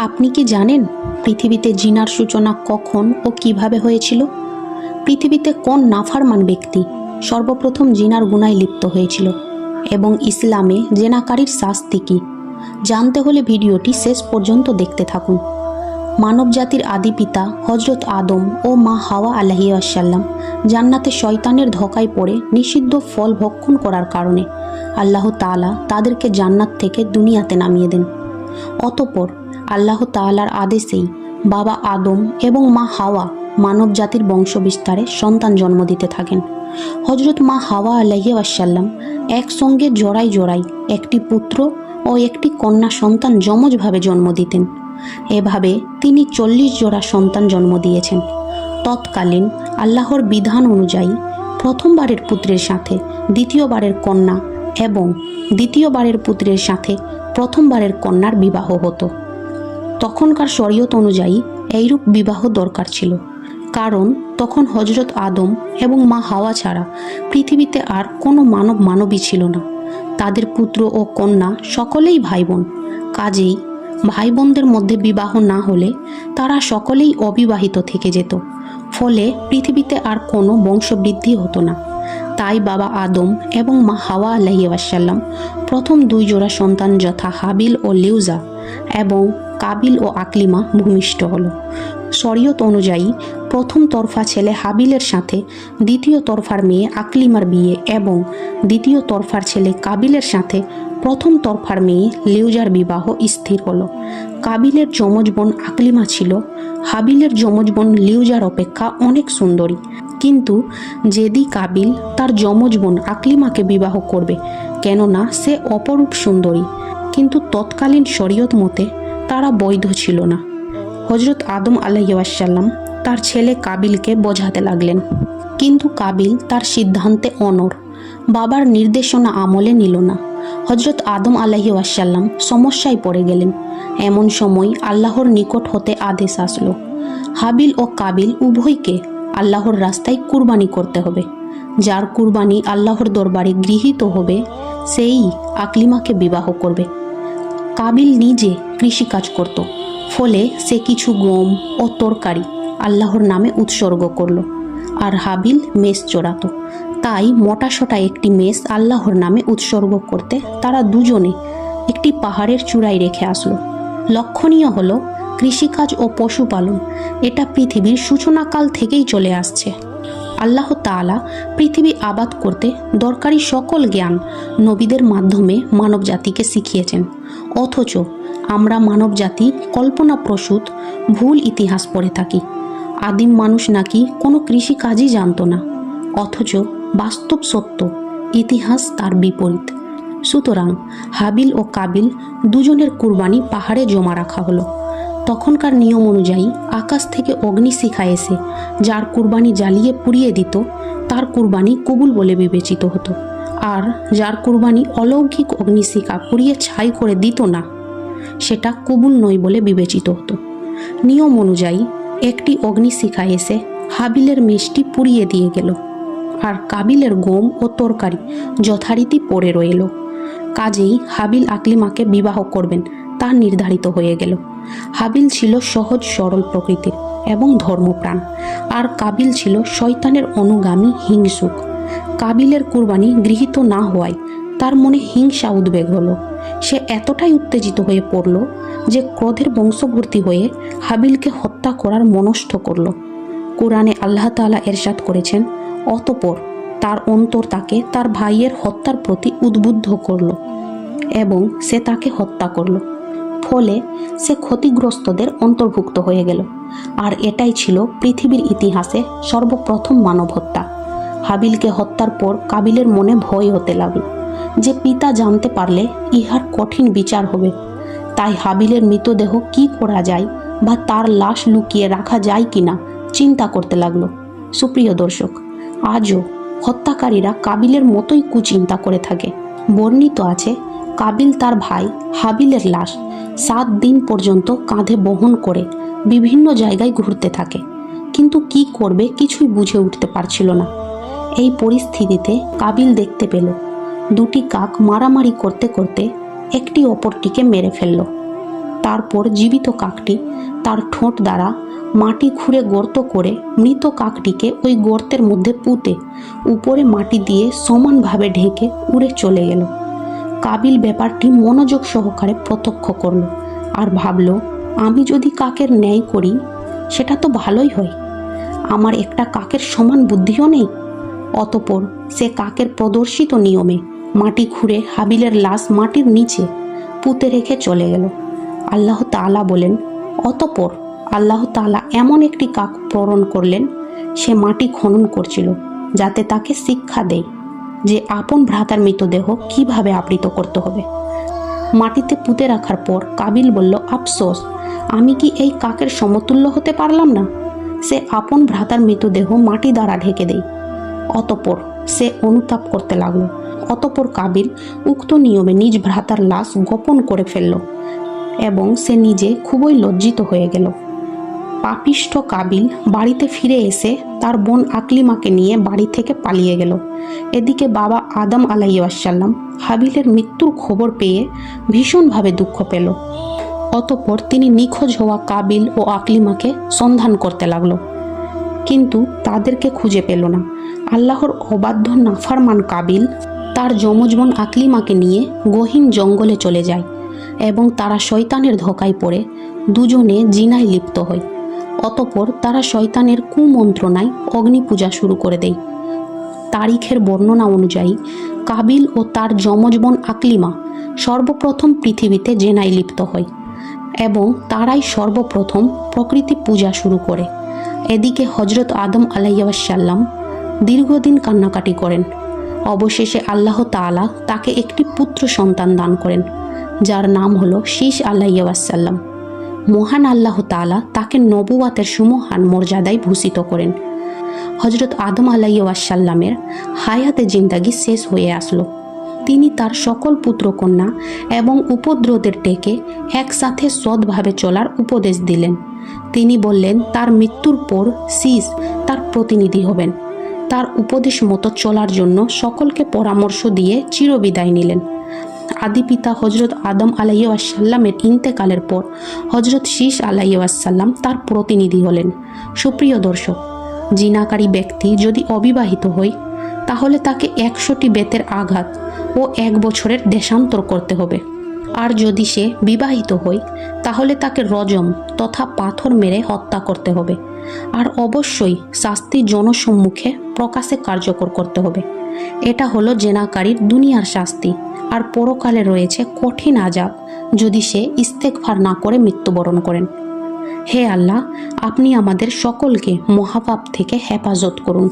আপনি কি জানেন পৃথিবীতে জিনার সূচনা কখন ও কীভাবে হয়েছিল? পৃথিবীতে কোন নাফারমান ব্যক্তি সর্বপ্রথম জিনার গুনায় লিপ্ত হয়েছিল? এবং ইসলামে জেনাকারীর শাস্তি কী? জানতে হলে ভিডিওটি শেষ পর্যন্ত দেখতে থাকুন। মানবজাতির আদি পিতা হজরত আদম ও মা হাওয়া আলাহি আসাল্লাম জান্নাতে শয়তানের ধকায় পড়ে নিষিদ্ধ ফল ভক্ষণ করার কারণে আল্লাহ তাআলা তাদেরকে জান্নাত থেকে দুনিয়াতে নামিয়ে দেন। অতপর আল্লাহ তাআলার আদেশেই বাবা আদম এবং মা হাওয়া মানব জাতির বংশ বিস্তারে সন্তান জন্ম দিতে থাকেন। হজরত মা হাওয়া আলাহি একসঙ্গে জোড়াই জোড়াই একটি পুত্র ও একটি কন্যা সন্তান যমজভাবে জন্ম দিতেন। এভাবে তিনি চল্লিশ জোড়া সন্তান জন্ম দিয়েছেন। তৎকালীন আল্লাহর বিধান অনুযায়ী প্রথমবারের পুত্রের সাথে দ্বিতীয়বারের কন্যা এবং দ্বিতীয়বারের পুত্রের সাথে প্রথমবারের কন্যার বিবাহ হতো। তখনকার শরীয়ত অনুযায়ী এইরূপ বিবাহ দরকার ছিল। কারণ তখন হজরত আদম এবং মা হাওয়া ছাড়া পৃথিবীতে আর কোনো মানব মানবী ছিল না। তাদের পুত্র ও কন্যা সকলেই ভাই বোন কাজেই ভাই বোনদের মধ্যে বিবাহ না হলে তারা সকলেই অবিবাহিত থেকে যেত। ফলে পৃথিবীতে আর কোনো বংশবৃদ্ধি হতো না। তাই বাবা আদম এবং মা হাওয়া আলাহি ওয়াসাল্লাম প্রথম দুই জোড়া সন্তান যথা হাবিল ও লিউজা এবং কাবিল ও আকলিমা ভূমিষ্ঠ হল। শরীয়ত অনুযায়ী, প্রথম তরফা ছেলে হাবিলের সাথে, দ্বিতীয় তরফার মেয়ে আকলিমার বিয়ে এবং দ্বিতীয় তরফার ছেলে কাবিলের সাথে প্রথম তরফার মেয়ে লেউজার বিবাহ স্থির হলো। কাবিলের যমজ বোন আকলিমা ছিল। হাবিলের যমজ বোন লিউজার অপেক্ষা অনেক সুন্দরী। কিন্তু যেদি কাবিল তার যমজ বোন আকলিমাকে বিবাহ করবে, কেননা সে অপরূপ সুন্দরী। কিন্তু তৎকালীন শরীয়ত মতে তারা বৈধ ছিল না। হজরত আদম আলাইসাল্লাম তার ছেলে কাবিলকে বোঝাতে লাগলেন। কিন্তু কাবিল তার সিদ্ধান্তে অনর বাবার নির্দেশনা আমলে নিল না। হজরত আদম আলাহি সমস্যায় পড়ে গেলেন। এমন সময় আল্লাহর নিকট হতে আদেশ আসলো। হাবিল ও কাবিল উভয়কে আল্লাহর রাস্তায় কুরবানি করতে হবে। যার কুরবানি আল্লাহর দরবারে গৃহীত হবে, সেই আকলিমাকে বিবাহ করবে। কাবিল নিজে কৃষিকাজ করত, ফলে সে কিছু গম ও তরকারি আল্লাহর নামে উৎসর্গ করল আর হাবিল মেষ চড়াতো। তাই মোটাসোটা একটি মেষ আল্লাহর নামে উৎসর্গ করতে তারা দুজনে একটি পাহাড়ের চূড়ায় রেখে আসলো। লক্ষণীয় হলো কৃষিকাজ ও পশুপালন, এটা পৃথিবীর সূচনাকাল থেকেই চলে আসছে। আল্লাহ তাআলা পৃথিবী আবাদ করতে দরকারি সকল জ্ঞান নবীদের মাধ্যমে মানব জাতিকে শিখিয়েছেন। অথচ আমরা মানব জাতি কল্পনাপ্রসূত, ভুল ইতিহাস পড়ে থাকি। আদিম মানুষ নাকি কোনো কৃষিকাজই জানত না। অথচ বাস্তব সত্য, ইতিহাস তার বিপরীত। সুতরাং হাবিল ও কাবিল দুজনের কুরবানি পাহাড়ে জমা রাখা হলো। তখনকার নিয়ম অনুযায়ী আকাশ থেকে অগ্নিশিখা এসে যার কুরবানি জ্বালিয়ে পুড়িয়ে দিত, তার কুরবানি কবুল বলে বিবেচিত হতো। আর যার কুরবানি অলৌকিক অগ্নিশিখা পুড়িয়ে ছাই করে দিত না, সেটা কবুল নয় বলে বিবেচিত হতো। নিয়ম অনুযায়ী একটি অগ্নিশিখা এসে হাবিলের মেষটি পুড়িয়ে দিয়ে গেল, আর কাবিলের গম ও তরকারি যথারীতি পড়ে রইল। কাজেই হাবিল আকলিমাকে বিবাহ করবেন তা নির্ধারিত হয়ে গেল। হাবিল ছিল সহজ, সরল প্রকৃতির এবং ধর্মপ্রাণ। আর কাবিল ছিল শয়তানের অনুগামী হিংসুক। কাবিলের কুরবানি গৃহীত না হওয়ায় তার মনে হিংসা উদ্বেগ হলো। সে এতটাই উত্তেজিত হয়ে পড়ল যে ক্রোধের বংশভর্তি হয়ে হাবিলকে হত্যা করার মনস্থ করল। কোরআনে আল্লাহ তাআলা এরশাদ করেছেন, অতপর তার অন্তর তাকে তার ভাইয়ের হত্যার প্রতি উদ্বুদ্ধ করল এবং সে তাকে হত্যা করল। ফলে সে ক্ষতিগ্রস্তদের অন্তর্ভুক্ত হয়ে গেল। আর এটাই ছিল পৃথিবীর ইতিহাসে সর্বপ্রথম মানব হত্যা হাবিলকে হত্যার পর কাবিলের মনে ভয় হতে লাগল যে পিতা জানতে পারলে ইহার কঠিন বিচার হবে। তাই হাবিলের মৃতদেহ কি করা যায় বা তার লাশ লুকিয়ে রাখা যায় কিনা চিন্তা করতে লাগল। সুপ্রিয় দর্শক, আজও হত্যাকারীরা কাবিলের মতোই কুচিন্তা করে থাকে। বর্ণিত আছে, কাবিল তার ভাই হাবিলের লাশ। সাত দিন পর্যন্ত কাঁধে বহন করে বিভিন্ন জায়গায় ঘুরতে থাকে। কিন্তু কি করবে কিছুই বুঝে উঠতে পারছিল না। এই পরিস্থিতিতে কাবিল দেখতে পেল, দুটি কাক মারামারি করতে করতে একটি অপরটিকে মেরে ফেলল। তারপর জীবিত কাকটি তার ঠোঁট দ্বারা মাটি খুঁড়ে গর্ত করে মৃত কাকটিকে ওই গর্তের মধ্যে পুঁতে উপরে মাটি দিয়ে সমানভাবে ঢেকে উড়ে চলে গেল। কাবিল ব্যাপারটি মনোযোগ সহকারে প্রত্যক্ষ করল আর ভাবল, আমি যদি কাকের ন্যায় করি, সেটা তো ভালোই হয়। আমার একটা কাকের সমান বুদ্ধিও নেই। অতপর সে কাকের প্রদর্শিত নিয়মে মাটি খুঁড়ে হাবিলের লাশ মাটির নিচে পুঁতে রেখে চলে গেল। আল্লাহ তাআলা বলেন, অতপর আল্লাহ তাআলা এমন একটি কাক প্রেরণ করলেন, সে মাটি খনন করছিল, যাতে তাকে শিক্ষা দেয়। যে আপন ভ্রাতার মৃতদেহ কীভাবে আবৃত করতে হবে? মাটিতে পুঁতে রাখার পর কাবিল বলল, আফসোস, আমি কি এই কাকের সমতুল্য হতে পারলাম না? সে আপন ভ্রাতার মৃতদেহ মাটি দ্বারা ঢেকে দেয় অতপর সে অনুতাপ করতে লাগল। অতপর কাবিল উক্ত নিয়মে নিজ ভ্রাতার লাশ গোপন করে ফেলল এবং সে নিজে খুবই লজ্জিত হয়ে গেল। পাপিষ্ঠ কাবিল বাড়িতে ফিরে এসে তার বোন আকলিমাকে নিয়ে বাড়ি থেকে পালিয়ে গেল। এদিকে বাবা আদম আলাইসাল্লাম হাবিলের মৃত্যুর খবর পেয়ে ভীষণভাবে দুঃখ পেল। অতপর তিনি নিখোঁজ হওয়া কাবিল ও আকলিমাকে সন্ধান করতে লাগল। কিন্তু তাদেরকে খুঁজে পেল না। আল্লাহর অবাধ্য নাফারমান কাবিল তার যমজ বোন আকলিমাকে নিয়ে গহীন জঙ্গলে চলে যায় এবং তারা শয়তানের ধোকায় পড়ে। দুজনে জিনায় লিপ্ত হয়। অতপর তারা শয়তানের কুমন্ত্রণায় অগ্নি পূজা শুরু করে দেয়। তারিখের বর্ণনা অনুযায়ী, কাবিল ও তার যমজ বোন আকলিমা সর্বপ্রথম পৃথিবীতে জেনায় লিপ্ত হয় এবং তারাই সর্বপ্রথম প্রকৃতি পূজা শুরু করে। এদিকে হজরত আদম আলাইসাল্লাম দীর্ঘদিন কান্নাকাটি করেন। অবশেষে আল্লাহ তাআলা তাকে একটি পুত্র সন্তান দান করেন, যার নাম হলো শীষ আল্লাহিয়াসাল্লাম মহান আল্লাহ তাআলা তাকে নবুয়াতের সুমহান মর্যাদায় ভূষিত করেন। হজরত আদম আলাইসাল্লামের হায়াতে জিন্দাগি শেষ হয়ে আসলো। তিনি তার সকল পুত্রকন্যা এবং উপদ্রদের ডেকে একসাথে সৎভাবে চলার উপদেশ দিলেন। তিনি বললেন, তার মৃত্যুর পর শীষ তার প্রতিনিধি হবেন। তার উপদেশ মতো চলার জন্য সকলকে পরামর্শ দিয়ে চিরবিদায় নিলেন। আদি পিতা হজরত আদম আলাইসাল্লামের ইন্তেকালের পর হজরত শীষ আলাইসাল্লাম তার প্রতিনিধি হলেন। সুপ্রিয় দর্শক, জিনাকারী ব্যক্তি যদি অবিবাহিত হয়, তাহলে তাকে একশোটি বেতের আঘাত ও এক বছরের দেশান্তর করতে হবে। আর যদি সে বিবাহিত হয়, তাহলে তাকে রজম তথা পাথর মেরে হত্যা করতে হবে। আর অবশ্যই শাস্তি জনসম্মুখে প্রকাশে কার্যকর করতে হবে। এটা হলো জেনাকারীর দুনিয়ার শাস্তি, আর পরকালে রয়েছে কঠিন আজাব যদি সে ইস্তেকফার না করে মৃত্যুবরণ করেন। হে আল্লাহ, আপনি আমাদের সকলকে মহাপাপ থেকে হেফাজত করুন।